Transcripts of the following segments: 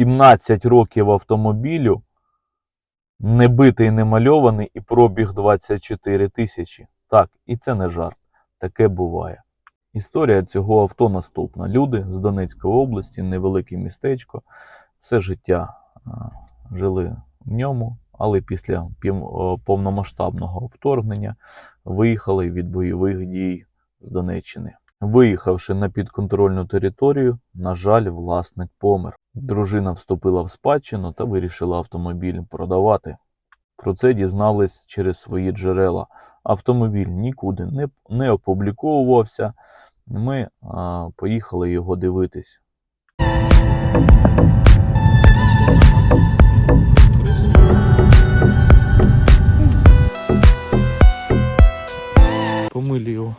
17 років автомобілю, не битий, не мальований і пробіг 24 тисячі. Так, і це не жарт. Таке буває. Історія цього авто наступна. Люди з Донецької області, невелике містечко, все життя жили в ньому, але після повномасштабного вторгнення виїхали від бойових дій з Донеччини. Виїхавши на підконтрольну територію, на жаль, власник помер. Дружина вступила в спадщину та вирішила автомобіль продавати. Про це дізнались через свої джерела. Автомобіль нікуди не, не опубліковувався. Ми а, поїхали його дивитись. Его.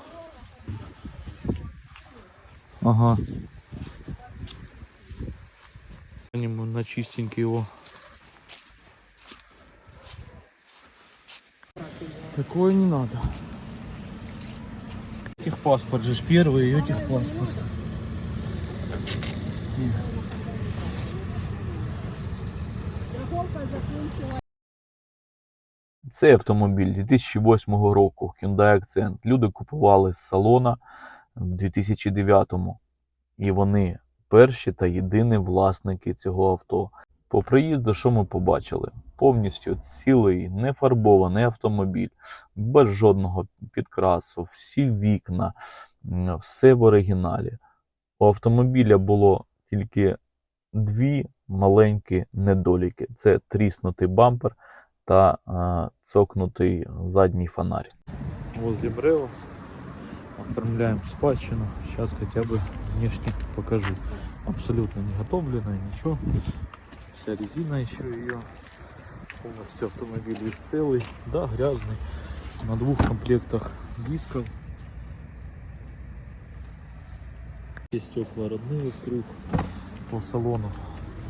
Ага. На чистенький его. Такое не надо. Техпаспорт же первый, ее техпаспорт. Цей автомобіль 2008 року Hyundai Accent. Люди купували з салона в 2009-му. І вони перші та єдині власники цього авто. По приїзду, що ми побачили? Повністю цілий нефарбований автомобіль, без жодного підкрасу, всі вікна, все в оригіналі. У автомобіля було тільки дві маленькі недоліки: це тріснутий бампер та е, цокнутий задній фонарь. Возле Брева оформляем спадщину. Сейчас хотя бы внешне покажу. Абсолютно не готовленная, ничего. Вся резина еще ее. Полностью автомобиль весь целый. Да, грязный. На двух комплектах дисков. Есть стекла родные круг. По салону.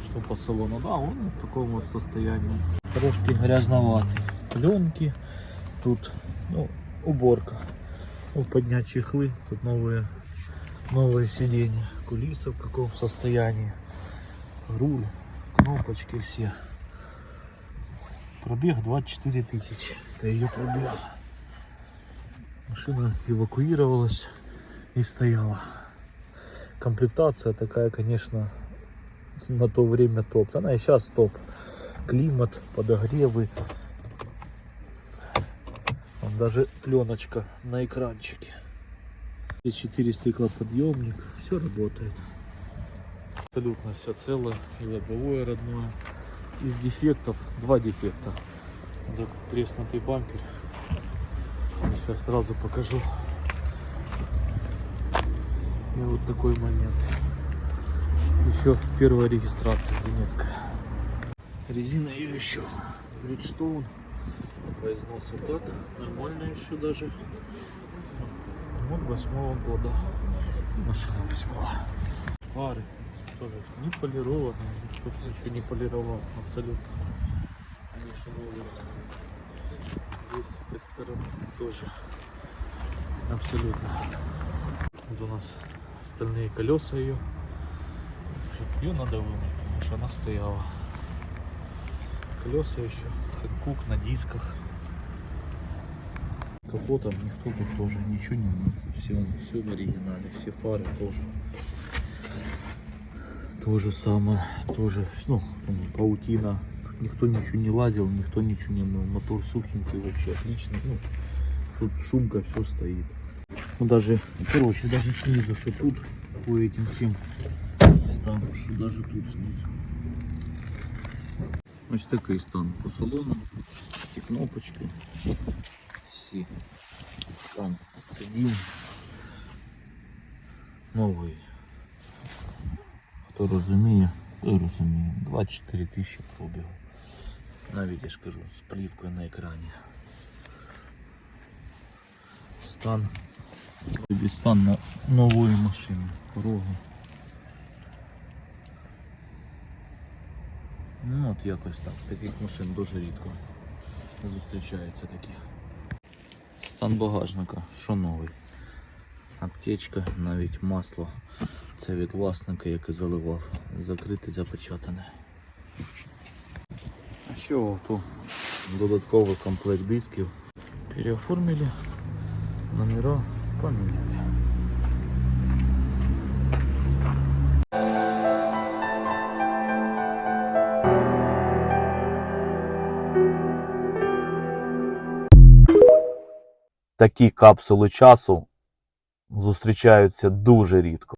Что по салону? Да, он в таком вот состоянии. Трошки грязноватый. Пленки. Тут, ну, уборка. Поднять чехлы. Тут новые, новые сиденья. Кулиса в каком состоянии. Руль, кнопочки все. Пробег 24 тысячи. Это ее пробег. Машина эвакуировалась и стояла. Комплектация такая, конечно, на то время топ. Она и сейчас топ. Климат, подогревы. Даже пленочка на экранчике. Здесь 4 стеклоподъемник. Все работает. Абсолютно все целое. И лобовое родное. Из дефектов, два дефекта. Этот треснутый бампер. Сейчас сразу покажу. И вот такой момент. Еще первая регистрация Донецкая. Резина ее еще. Бриджстоун. По износу так. Нормально еще даже. Вот восьмого года. Машина восьмого. Фары тоже не полированные. Никто еще не полировал. Абсолютно. Здесь с этой стороны тоже. Абсолютно. Вот у нас остальные колеса ее. Ее надо вымыть, потому что она стояла. Колеса еще, Хэнкук на дисках. Капотом никто тут тоже ничего не мыл. Все, все в оригинале, все фары тоже. То же самое, тоже, ну, паутина. Тут никто ничего не лазил, никто ничего не мыл. Мотор сухенький вообще, отлично. Ну, тут шумка, все стоит. Ну даже, короче, даже снизу, что тут по этим всем стан, що даже тут снизу. Ось такий стан по салону. Всі кнопочки. Всі стан сидінь. Новий. Хто розуміє, той розуміє. 24 тисячі пробігу. Навіть я ж кажу, з плівкою на екрані. Стан. Стан на нової машини. Порогу. Ну от якось так. Таких машин дуже рідко зустрічаються такі. Стан багажника, що новий. Аптечка, навіть масло. Це від власника, який заливав. Закрите, запечатане. А що авто? Додатковий комплект дисків. Переоформили, номера поміняли. Такі капсули часу зустрічаються дуже рідко.